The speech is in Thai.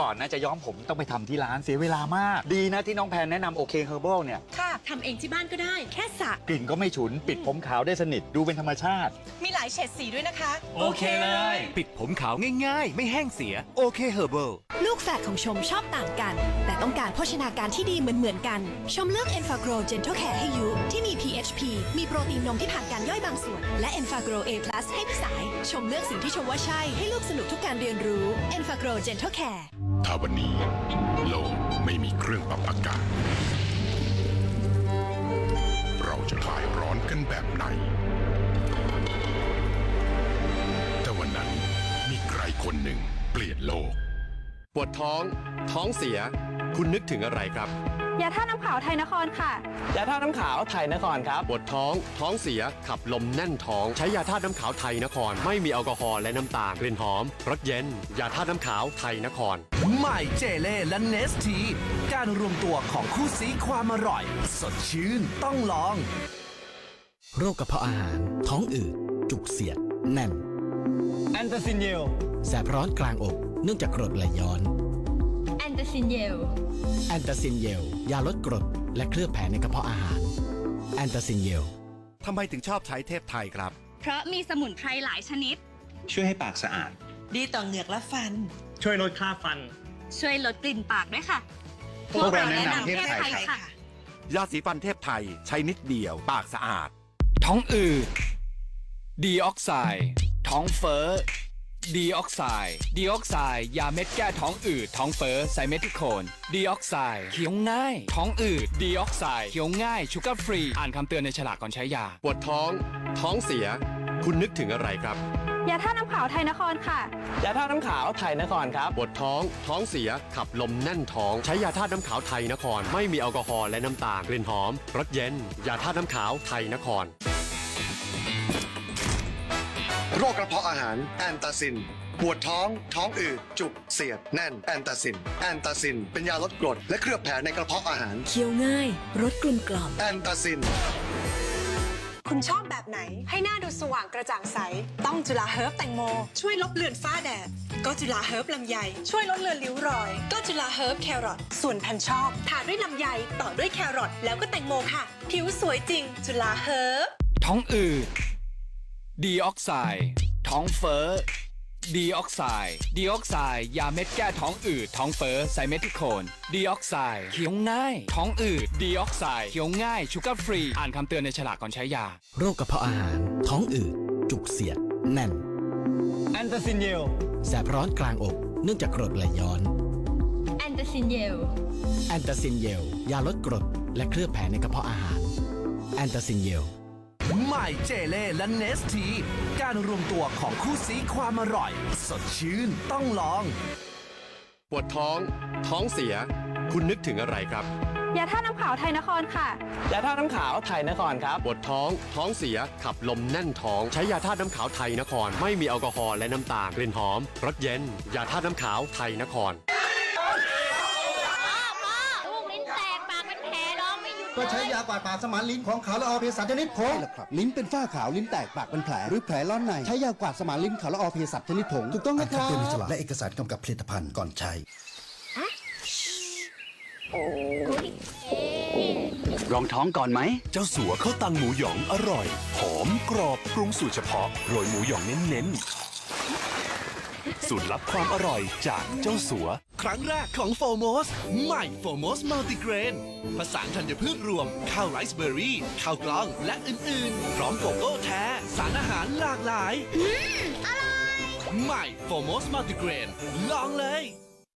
ก่อนนะจะย้อมผมต้องไปทำที่ร้านเสียเวลามาก ดีนะที่น้องแพนแนะนำโอเคเฮอร์เบิลเนี่ย ค่ะทำเองที่บ้านก็ได้ แค่สระกลิ่นก็ไม่ฉุน ปิดผมขาวได้สนิทดูเป็นธรรมชาติ มีหลายเฉดสีด้วยนะคะ โอเคเลย ปิดผมขาวง่ายๆ ไม่แห้งเสีย โอเคเฮอร์เบิล ลูกแฝดของชมชอบต่างกัน แต่ต้องการโภชนาการที่ดีเหมือนเหมือนๆกัน ชมเลือก e n f a g r o Gentle Care ให้ยุที่มี PHP มีโปรตีนนมที่ผ่านการย่อยบางส่วน และ e n f a g r o A+ ให้พี่สาย ชมเลือกสิ่งที่ชมว่าใช่ให้ลูกสนุกทุกการเรียนรู้ e n f a g r o Gentle Care ถ้าวันนี้โลกไม่มีเครื่องปรับอากาศ เราจะคลายร้อนกันแบบไหน แต่วันนั้นมีใครคนหนึ่งเปลี่ยนโลก ปวดท้อง ท้องเสีย คุณนึกถึงอะไรครับ ยาท่าน้ำขาวไทยนครค่ะ ยาท่าน้ำขาวไทยนครครับ ปวดท้อง ท้องเสีย ขับลมแน่นท้อง ใช้ยาธาตุน้ำขาวไทยนคร ไม่มีแอลกอฮอล์และน้ำตาล กลิ่นหอม รสเย็น ยาธาตุน้ำขาวไทยนคร ใหม่เจเล่และเนสที การรวมตัวของคู่ซีความอร่อย สดชื่นต้องลอง โรคกระเพาะอาหาร ท้องอืด จุกเสียด แน่น แอนตาซินเยล แสบร้อนกลางอก เนื่องจากกรดไหลย้อน แอนเตซินเยล แอนตาซินเยล ยาลดกรด และเคลือบแผลในกระเพาะอาหาร แอนตาซินเยล ทำไมถึงชอบใช้เทพไทยครับ เพราะมีสมุนไพรหลายชนิด ช่วยให้ปากสะอาด ดีต่อเหงือกและฟัน ช่วยลดค่าฟัน ช่วยลดกลิ่นปากด้วยค่ะ พวกเราแนะนำเทพไทย ค่ะ ยาสีฟันเทพไทยใช้นิดเดียวปากสะอาด ท้องอืดดีออกไซด์ท้องเฟ้อ ดีออกไซด์ดีออกไซด์ยาเม็ดแก้ท้องอืดท้องเฟ้อไซเมทิโคนดีออกไซด์เคี้ยวง่าย ท้องอืดดีออกไซด์เคี้ยวง่ายชูการ์ฟรีอ่านคำเตือนในฉลากก่อนใช้ยา ปวดท้อง ท้องเสีย คุณนึกถึงอะไรครับ ยาท่าน้ำขาวไทยนครค่ะ ยาท่าน้ำขาวไทยนครครับ ปวดท้อง ท้องเสีย ขับลมแน่นท้อง ใช้ยาธาตุน้ำขาวไทยนคร ไม่มีแอลกอฮอล์และน้ำตาล กลิ่นหอม รสเย็น ยาธาตุน้ำขาวไทยนคร โรคกระเพาะอาหารแอนตาซิน ปวดท้อง ท้องอืด จุก เสียด แน่น แอนตาซิน แอนตาซิน เป็นยาลดกรด และเคลือบแผลในกระเพาะอาหาร เคี้ยวง่าย รสกลมกล่อม แอนตาซิน คุณชอบแบบไหน ให้หน้าดูสว่างกระจ่างใส ต้องจุฬาเฮิร์บแตงโม ช่วยลบเลือนฝ้าแดด ก็จุฬาเฮิร์บลำไย ช่วยลดเลือนริ้วรอย ก็จุฬาเฮิร์บแครอท ส่วนแผ่นชอบ ทาด้วยลำไย ต่อด้วยแครอท แล้วก็แตงโมค่ะ ผิวสวยจริง จุฬาเฮิร์บท้องอืด ดีออกไซด์ท้องเฟ้อดีออกไซด์ดีออกไซด์ยาเม็ดแก้ท้องอืดท้องเฟ้อไซเมทิโคนดีออกไซด์เคี้ยวง่าย ท้องอืดดีออกไซด์เคี้ยวง่ายชูการ์ฟรีอ่านคำเตือนในฉลากก่อนใช้ยา โรคกระเพาะอาหาร ท้องอืด จุกเสียดแน่น แอนตาซินเยล แสบร้อนกลางอก เนื่องจากกรดไหลย้อน แอนเตซินเยล แอนตาซินเยล ยาลดกรด และเคลือบแผลในกระเพาะอาหาร แอนตาซินเยล ใหม่เจเล่และเนสที การรวมตัวของคู่ซีความอร่อย สดชื่นต้องลอง ปวดท้อง ท้องเสีย คุณนึกถึงอะไรครับ ยาท่าน้ำขาวไทยนครค่ะ ยาท่าน้ำขาวไทยนครครับ ปวดท้อง ท้องเสีย ขับลมแน่นท้อง ใช้ยาธาตุน้ำขาวไทยนคร ไม่มีแอลกอฮอล์และน้ำตาล กลิ่นหอม รสเย็น ยาธาตุน้ำขาวไทยนคร ลูกลิ้นแตก ปากเป็นแผลร้องไม่หยุด ก็ใช้ยากวาดปากสมานลิ้นของขาวละออเพสัชนิดผงลิ้นเป็นฝ้าขาวลิ้นแตกปากเป็นแผลหรือแผลร้อนในใช้ยากวาดสมานลิ้นขาวละออเพสัชนิดผงถูกต้องนะครับและเอกสารกำกับผลิตภัณฑ์ก่อนใช้ รองท้องก่อนไหม เจ้าสัวข้าวตังหมูหยองอร่อย หอมกรอบปรุงสูตรเฉพาะ โรยหมูหยองเน้นๆ สูตรลับความอร่อยจากเจ้าสัว ครั้งแรกของโฟโมสใหม่โฟโมสมัลติเกรนผสานธัญพืชรวม ข้าวไรซ์เบอร์รี่ ข้าวกล้องและอื่นๆ พร้อมโกโก้แท้ สารอาหารหลากหลาย อร่อย ใหม่โฟโมสมัลติเกรนลองเลย